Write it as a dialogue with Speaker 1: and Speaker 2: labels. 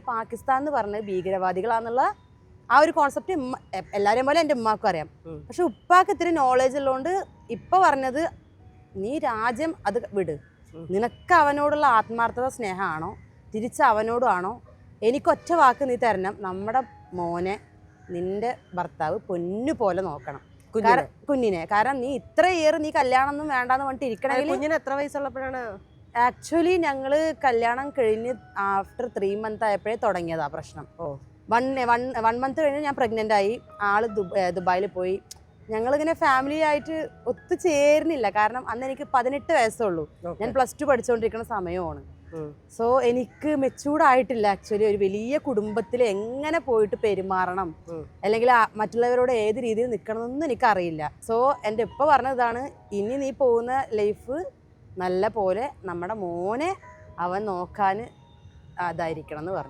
Speaker 1: ഈ പാകിസ്ഥാൻ എന്ന് പറഞ്ഞത് ഭീകരവാദികളാന്നുള്ള ആ ഒരു കോൺസെപ്റ്റ് എല്ലാവരെയും പോലെ എന്റെ ഉമ്മാക്കും അറിയാം. പക്ഷെ ഉപ്പാക്ക് ഇത്തിരി നോളേജ് ഉള്ളതുകൊണ്ട് ഇപ്പം പറഞ്ഞത് നീ രാജ്യം അത് വിട്. നിനക്ക് അവനോടുള്ള ആത്മാർത്ഥത സ്നേഹമാണോ? തിരിച്ച് അവനോടുമാണോ എനിക്കൊറ്റ വാക്ക് നീ തരണം. നമ്മുടെ മോനെ നിന്റെ ഭർത്താവ് പൊന്നു പോലെ നോക്കണം.
Speaker 2: കുഞ്ഞിന്.
Speaker 1: കാരണം നീ ഇത്ര ഇയർ നീ കല്യാണം ഒന്നും വേണ്ടാന്ന് പറഞ്ഞിട്ട്
Speaker 2: ഇരിക്കണെങ്കിൽ
Speaker 1: ഇരിക്കണമെങ്കിൽ
Speaker 2: കുഞ്ഞിന് എത്ര വയസ്സുള്ളപ്പോഴാണ്?
Speaker 1: ആക്ച്വലി ഞങ്ങൾ കല്യാണം കഴിഞ്ഞ് ആഫ്റ്റർ ത്രീ മന്ത് ആയപ്പോഴേ തുടങ്ങിയതാ പ്രശ്നം.
Speaker 2: ഓ.
Speaker 1: വൺ വൺ വൺ മന്ത് കഴിഞ്ഞ് ഞാൻ പ്രഗ്നന്റ് ആയി. ആൾ ദുബായിൽ പോയി. ഞങ്ങളിങ്ങനെ ഫാമിലി ആയിട്ട് ഒത്തുചേരുന്നില്ല. കാരണം അന്ന് എനിക്ക് പതിനെട്ട് വയസ്സുള്ളൂ.
Speaker 2: ഉള്ളൂ
Speaker 1: ഞാൻ പ്ലസ് ടു പഠിച്ചുകൊണ്ടിരിക്കുന്ന സമയമാണ്. സോ എനിക്ക് മെച്ചൂർഡ് ആയിട്ടില്ല. ആക്ച്വലി ഒരു വലിയ കുടുംബത്തിൽ എങ്ങനെ പോയിട്ട് പെരുമാറണം? അല്ലെങ്കിൽ മറ്റുള്ളവരോട് ഏത് രീതിയിൽ നിൽക്കണമെന്നൊന്നും എനിക്കറിയില്ല. സോ എന്റെ ഉപ്പ പറഞ്ഞതാണ് ഇനി നീ പോകുന്ന ലൈഫ് നല്ല പോലെ നമ്മുടെ മോനെ അവൻ നോക്കാൻ അതായിരിക്കണം എന്ന് പറഞ്ഞു.